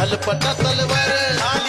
माझे माय हलपटा तलवार आली